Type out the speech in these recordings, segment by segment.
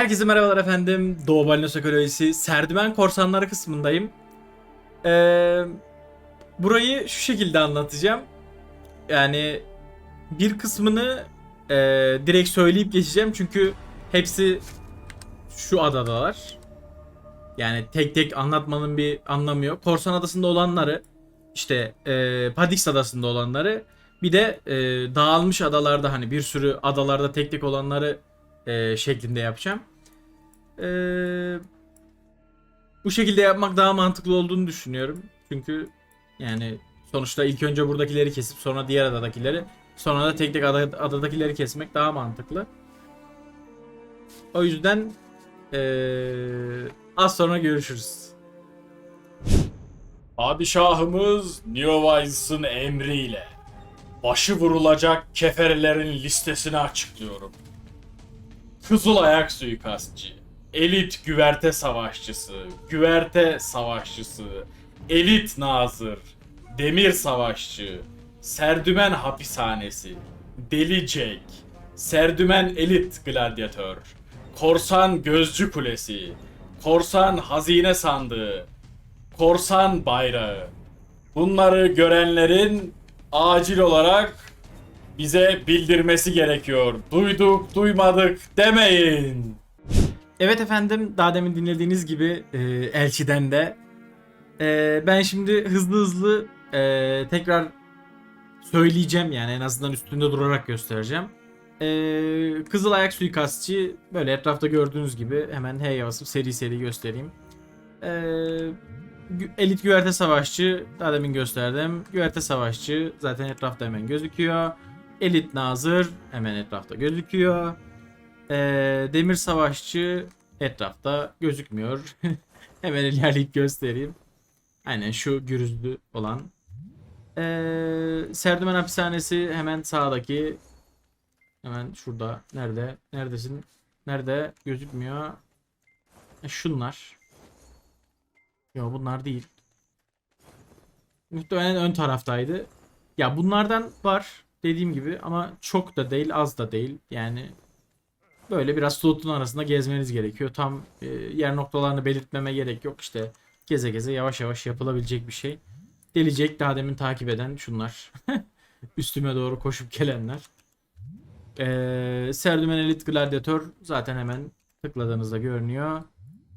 Herkese merhabalar efendim. Doğu Balinosu Ekolojisi Serdümen Korsanları kısmındayım. Ee, burayı şu şekilde anlatacağım. Yani bir kısmını e, direkt söyleyip geçeceğim çünkü hepsi şu adadalar. Yani tek tek anlatmanın bir anlamı yok. Korsan Adası'nda olanları, işte e, Padix Adası'nda olanları, bir de e, dağılmış adalarda hani bir sürü adalarda tek tek olanları e, şeklinde yapacağım. E, bu şekilde yapmak daha mantıklı olduğunu düşünüyorum. Çünkü yani sonuçta ilk önce buradakileri kesip sonra diğer adadakileri sonra da tek tek ada- adadakileri kesmek daha mantıklı. O yüzden e, az sonra görüşürüz. Padişahımız Neowise'ın emriyle başı vurulacak keferelerin listesini açıklıyorum. Kızıl ayak suikastçı, elit güverte savaşçısı, güverte savaşçısı, elit nazır, demir savaşçı, serdümen hapishanesi, deli Jack, serdümen elit gladyatör, korsan gözcü kulesi, korsan hazine sandığı, korsan bayrağı. Bunları görenlerin acil olarak bize bildirmesi gerekiyor. Duyduk, duymadık demeyin. Evet efendim daha demin dinlediğiniz gibi e, Elçi'den de e, ben şimdi hızlı hızlı e, tekrar söyleyeceğim yani en azından üstünde durarak göstereceğim. E, Kızıl Ayak Suikastçı böyle etrafta gördüğünüz gibi hemen H'ye basıp seri seri göstereyim. E, Elit Güverte Savaşçı daha demin gösterdim. Güverte Savaşçı zaten etrafta hemen gözüküyor. Elit Nazır hemen etrafta gözüküyor. Ee, demir savaşçı etrafta gözükmüyor. Hemen ilerleyip göstereyim. Aynen şu gürüzlü olan. Ee, Serdümen hapishanesi hemen sağdaki. Hemen şurada. Nerede? Neredesin? Nerede? Gözükmüyor. E, şunlar. Yo bunlar değil. Muhtemelen ön taraftaydı. Ya bunlardan var dediğim gibi ama çok da değil az da değil. Yani böyle biraz slotun arasında gezmeniz gerekiyor. Tam e, yer noktalarını belirtmeme gerek yok. İşte geze geze yavaş yavaş yapılabilecek bir şey. Delicek daha demin takip eden şunlar. Üstüme doğru koşup gelenler. Ee, Serdümen Elit Gladiator zaten hemen tıkladığınızda görünüyor.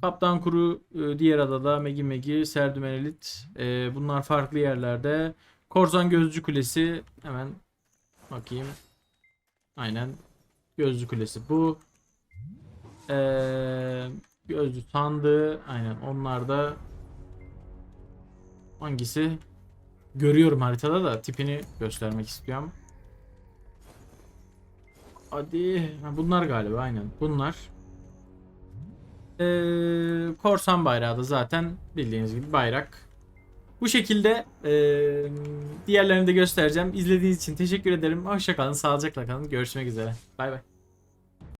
Kaptan Kuru e, diğer adada Megi Megi, Serdümen Elit. e, bunlar farklı yerlerde. Korsan Gözcü Kulesi hemen bakayım. Aynen Gözlü kulesi bu. Ee, gözlü sandığı aynen onlar da hangisi görüyorum haritada da tipini göstermek istiyorum. Hadi ha, bunlar galiba aynen bunlar. Ee, korsan bayrağı da zaten bildiğiniz gibi bayrak. Bu şekilde ee, diğerlerini de göstereceğim. İzlediğiniz için teşekkür ederim. Hoşçakalın, sağlıcakla kalın. Görüşmek üzere. Bay bay.